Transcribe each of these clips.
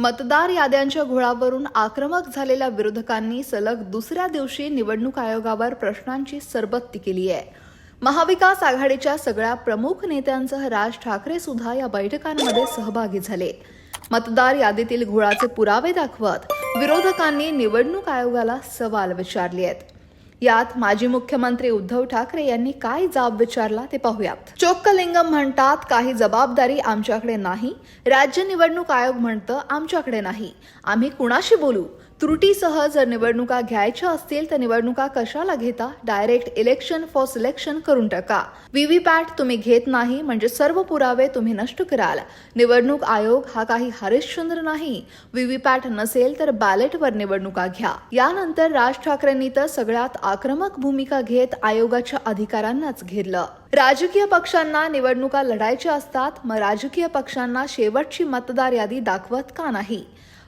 मतदार याद्यांच्या घोळावरून आक्रमक झालेल्या विरोधकांनी सलग दुसऱ्या दिवशी निवडणूक आयोगावर प्रश्नांची सरबत्ती केली आहे. महाविकास आघाडीच्या सगळ्या प्रमुख नेत्यांसह राज ठाकरे सुद्धा या बैठकांमध्ये सहभागी झाले. मतदार यादीतील घोळाचे पुरावे दाखवत विरोधकांनी निवडणूक आयोगाला सवाल विचारले आहेत. यात माजी मुख्यमंत्री उद्धव ठाकरे यांनी काय जाब विचारला ते पाहूयात. चोक्कलिंगम म्हणतात काही जबाबदारी आमच्याकडे नाही. राज्य निवडणूक आयोग म्हणतं आमच्याकडे नाही. आम्ही कुणाशी बोलू? त्रुटीसह जर निवडणुका घ्यायच्या असतील तर निवडणुका कशाला घेता? डायरेक्ट इलेक्शन फॉर सिलेक्शन करून टाका. व्हीव्हीपॅट तुम्ही घेत नाही म्हणजे सर्व पुरावे तुम्ही नष्ट कराल. निवडणूक आयोग हा काही हरिश्चंद्र नाही. व्हीव्हीपॅट नसेल तर बॅलेटवर निवडणुका घ्या. यानंतर राज ठाकरेंनी तर सगळ्यात आक्रमक भूमिका घेत आयोगाच्या अधिकाऱ्यांनाच घेरलं. राजकीय पक्षांना निवडणुका लढायच्या असतात मग राजकीय पक्षांना शेवटची मतदार यादी दाखवत का नाही?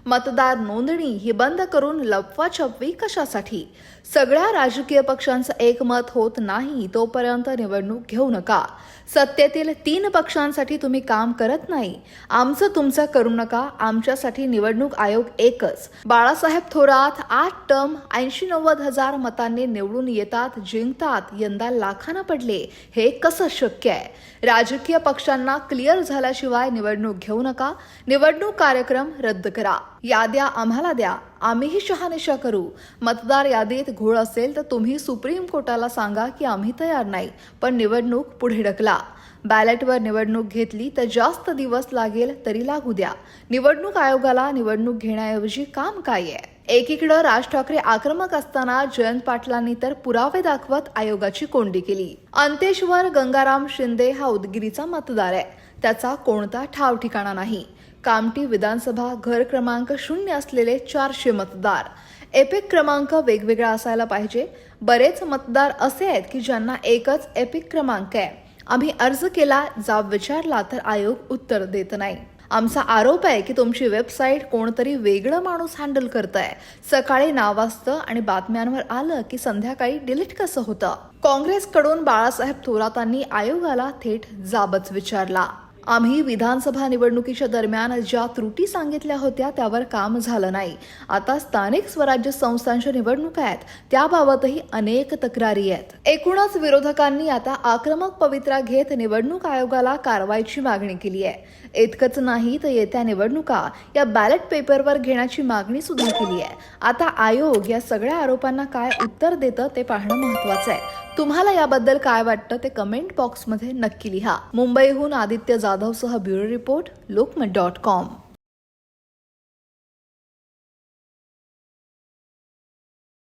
मतदार नोंदणी ही बंद करून लपवाछपवी कशासाठी? सगळ्या राजकीय पक्षांचं एकमत होत नाही तोपर्यंत निवडणूक घेऊ नका. सत्तेतील तीन पक्षांसाठी तुम्ही काम करत नाही. आमचं तुमचं करू नका. आमच्यासाठी निवडणूक आयोग एकच. बाळासाहेब थोरात आठ टर्म ऐंशी नव्वद हजार मतांनी निवडून येतात जिंकतात यंदा लाखांना पडले. हे कसं शक्य आहे? राजकीय पक्षांना क्लिअर झाल्याशिवाय निवडणूक घेऊ नका. निवडणूक कार्यक्रम रद्द करा. याद्या आम्हाला द्या. आम्हीही शहानिशा करू. मतदार यादीत घोळ असेल तर तुम्ही सुप्रीम कोर्टाला सांगा की आम्ही तयार नाही पण निवडणूक पुढे ढकला. बॅलेटवर निवडणूक घेतली तर जास्त दिवस लागेल तरी लागू द्या. निवडणूक आयोगाला निवडणूक घेण्याऐवजी काम काय आहे? एकीकडं राज ठाकरे आक्रमक असताना जयंत पाटलांनी तर पुरावे दाखवत आयोगाची कोंडी केली. अंतेश्वर गंगाराम शिंदे हा उदगिरीचा मतदार आहे. त्याचा कोणता ठाव ठिकाणा नाही. कामटी विधानसभा घर क्रमांक शून्य असलेले चारशे मतदार. एपिक क्रमांक वेगवेगळा असायला पाहिजे. बरेच मतदार असे आहेत की ज्यांना एकच एपिक क्रमांक आहे. आम्ही अर्ज केला जाब विचारला तर आयोग उत्तर देत नाही. आमचा आरोप आहे की तुमची वेबसाईट कोणतरी वेगळं माणूस हँडल करतंय. सकाळी नाव असतं आणि बातम्यांवर आलं की संध्याकाळी डिलीट कसं होतं? काँग्रेसकडून बाळासाहेब थोरातांनी आयोगाला थेट जाबच विचारला. आम्ही विधानसभा निवडणुकीच्या दरम्यान ज्या त्रुटी सांगितल्या होत्या त्यावर काम झालं नाही. आता स्थानिक स्वराज्य संस्थांच्या निवडणुका आहेत. त्याबाबतही अनेक तक्रारी आहेत. एकूणच विरोधकांनी आता आक्रमक पवित्रा घेत निवडणूक आयोगाला कारवाईची मागणी केली आहे. इतकंच नाही तर येत्या निवडणुका या बॅलेट पेपरवर घेण्याची मागणी सुद्धा केली आहे. आता आयोग या सगळ्या आरोपांना काय उत्तर देतं ते पाहणं महत्वाचं आहे. तुम्हाला याबद्दल काय वाटतं ते कमेंट बॉक्समध्ये नक्की लिहा. मुंबईहून Aditya जाधवसह bureau report Lokmat dot com.